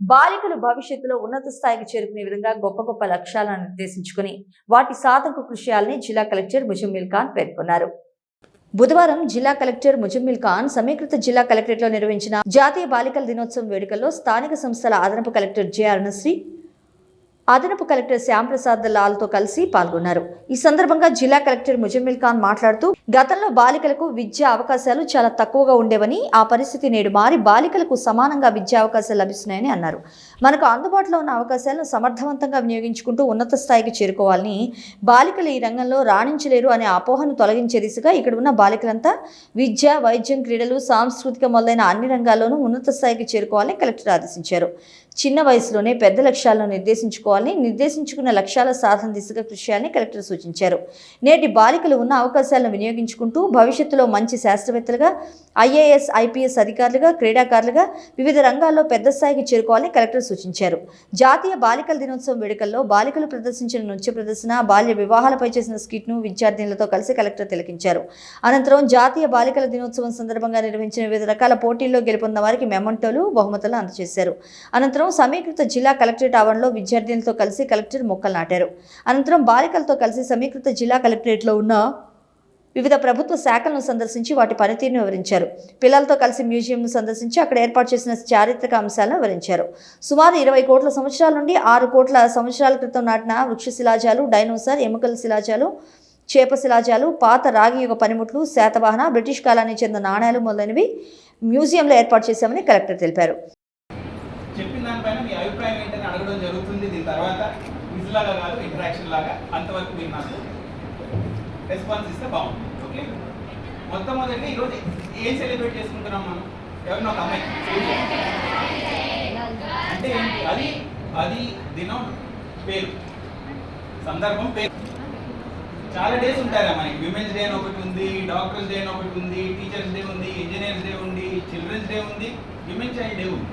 బాలికలు భవిష్యత్తులో ఉన్నత స్థాయికి చేరుకునే విధంగా గొప్ప గొప్ప లక్ష్యాలను నిర్దేశించుకుని వాటి సాధనకు కృషి చేయాలని జిల్లా కలెక్టర్ ముజమ్మిల్ ఖాన్ పేర్కొన్నారు. బుధవారం జిల్లా కలెక్టర్ ముజమ్మిల్ ఖాన్ సమీకృత జిల్లా కలెక్టరేట్లో నిర్వహించిన జాతీయ బాలికల దినోత్సవం వేడుకల్లో స్థానిక సంస్థల అదనపు కలెక్టర్ జె అరుణశ్రీ అదనపు కలెక్టర్ శ్యాంప్రసాద్ లాల్తో కలిసి పాల్గొన్నారు. ఈ సందర్భంగా జిల్లా కలెక్టర్ ముజమ్మిల్ ఖాన్ మాట్లాడుతూ గతంలో బాలికలకు విద్యా అవకాశాలు చాలా తక్కువగా ఉండేవని ఆ పరిస్థితి నేడు మారి బాలికలకు సమానంగా విద్యా అవకాశాలు లభిస్తున్నాయని అన్నారు. మనకు అందుబాటులో ఉన్న అవకాశాలను సమర్థవంతంగా వినియోగించుకుంటూ ఉన్నత స్థాయికి చేరుకోవాలని బాలికలు ఈ రంగంలో రాణించలేరు అనే అపోహను తొలగించే దిశగా ఇక్కడ ఉన్న బాలికలంతా విద్య వైద్యం క్రీడలు సాంస్కృతిక మొదలైన అన్ని రంగాల్లోనూ ఉన్నత స్థాయికి చేరుకోవాలని కలెక్టర్ ఆదేశించారు. చిన్న వయసులోనే పెద్ద లక్ష్యాలను చేసుకోవాలని నిర్దేశించుకున్న లక్ష్యాల సాధన దిశగా కృషి చేయాలని కలెక్టర్ సూచించారు. నేటి బాలికలు ఉన్న అవకాశాలను వినియోగించుకుంటూ భవిష్యత్తులో మంచి శాస్త్రవేత్తలుగా ఐఏఎస్ ఐపీఎస్ అధికారులుగా క్రీడాకారులుగా వివిధ రంగాల్లో పెద్ద స్థాయికి చేరుకోవాలని కలెక్టర్ సూచించారు. జాతీయ బాలికల దినోత్సవం వేడుకల్లో బాలికలు ప్రదర్శించిన నృత్య ప్రదర్శన బాల్య వివాహాలపై చేసిన స్కిట్ను విద్యార్థినులతో కలిసి కలెక్టర్ తిలకించారు. అనంతరం జాతీయ బాలికల దినోత్సవం సందర్భంగా నిర్వహించిన వివిధ రకాల పోటీల్లో గెలుపొందిన వారికి మెమంటోలు బహుమతులు అందజేశారు. అనంతరం సమీకృత జిల్లా కలెక్టరేట్ ఆవరణలో విద్యార్థినులతో కలిసి కలెక్టర్ మొక్కలు నాటారు. అనంతరం బాలికలతో కలిసి సమీకృత జిల్లా కలెక్టరేట్లో ఉన్న వివిధ ప్రభుత్వ శాఖలను సందర్శించి వాటి పనితీరును వివరించారు. పిల్లలతో కలిసి మ్యూజియంను సందర్శించి అక్కడ ఏర్పాటు చేసిన చారిత్రక అంశాలను వివరించారు. సుమారు ఇరవై కోట్ల సంవత్సరాల నుండి ఆరు కోట్ల సంవత్సరాల క్రితం నాటిన వృక్ష శిలాజాలు డైనోసార్ ఎముకల శిలాజాలు చేప శిలాజాలు పాత రాగి యుగ పనిముట్లు శాతవాహన బ్రిటిష్ కాలానికి చెందిన నాణేలు మొదలైనవి మ్యూజియంలో ఏర్పాటు చేశామని కలెక్టర్ తెలిపారు. తర్వాత క్విజ్ లాగా కాదు ఇంటరాక్షన్ లాగా అంతవరకు మీరు నాకు రెస్పాన్స్ ఇస్తే బాగుంటుంది. ఓకే మొత్తం మొదటి ఈరోజు ఏం సెలబ్రేట్ చేసుకుంటున్నాం మనం? ఎవరినో ఒక అమ్మాయి అంటే ఏంటి? అది అది దినం పేరు. సందర్భం పేరు. చాలా డేస్ ఉంటారా మనకి. విమెన్స్ డే అని ఒకటి ఉంది డాక్టర్స్ డే అని ఒకటి ఉంది టీచర్స్ డే ఉంది ఇంజనీర్స్ డే ఉంది చిల్డ్రన్స్ డే ఉంది విమెన్ చైల్డ్ డే ఉంది.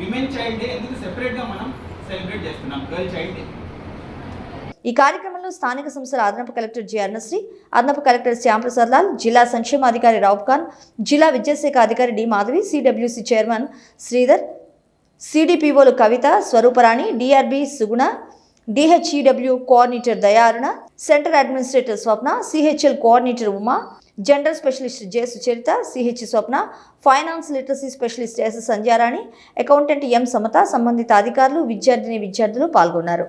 విమెన్ చైల్డ్ డే ఎందుకు సెపరేట్గా మనం సెలబ్రేట్ చేస్తున్నాం. Girl child day. ఈ కార్యక్రమంలో స్థానిక సంస్థల అదనపు కలెక్టర్ జి అన్నశ్రీ అదనపు కలెక్టర్ శ్యాంప్రసాద్ లాల్ జిల్లా సంక్షేమ అధికారి ఖాన్ జిల్లా విద్యాశాఖ అధికారి D Madhavi CWC chairman Sridhar సిడిపిఓలు Kavitha Swaruparani DRB Suguna DHEW coordinator Dayaruna center administrator Swapna CHL coordinator Uma general specialist J Sucharitha CH Swapna finance literacy specialist S Sandhyarani accountant M Samatha సంబంధిత అధికారులు విద్యార్థిని విద్యార్థులు పాల్గొన్నారు.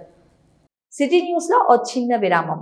City న్యూస్లో ఓ చిన్న విరామం.